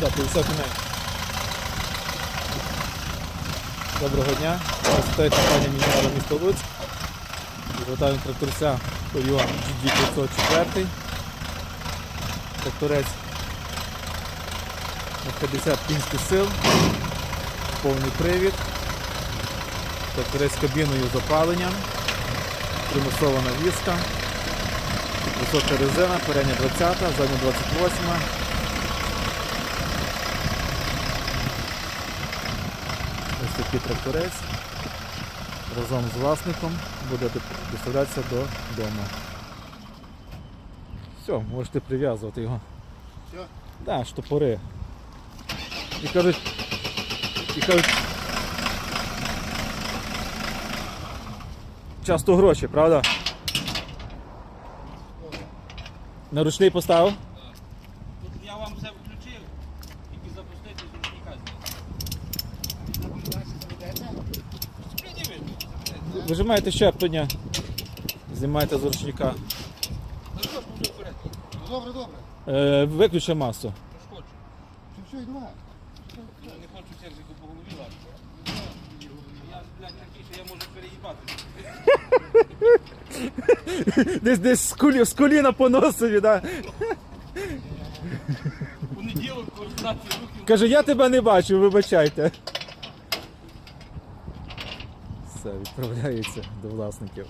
Да, 50 коней. Доброго дня. Стоїть компанія Мінерала місто Луцьк. Підготовлюємо тракторця Orion GD504. Тракторець на 50 кінських сил. Повний привід. Тракторець з кабіною з опаленням. Примусова навіска. Висока резина, передня 20, задня 28. Ось тракторець. Разом з власником буде доставлятися додому. Все, можете прив'язувати його. Все? Да, штопори. І кажуть. І кажуть. Часто гроші, правда? На ручний поставив? Тут я вам все включив, тільки запустити з ручника Вижимаєте щеплення, знімаєте з ручника. Ж, Добре, добре. Е, виключи масу. хочу. Все. Ну, Не хочу сердику по голові лати. Я, блядь, такий, що я можу переїбати. Десь десь з, кулі, з коліна по носові, да? Понеділок, координації рухів. Каже, я тебе не бачу, вибачайте. Все, відправляється до власників.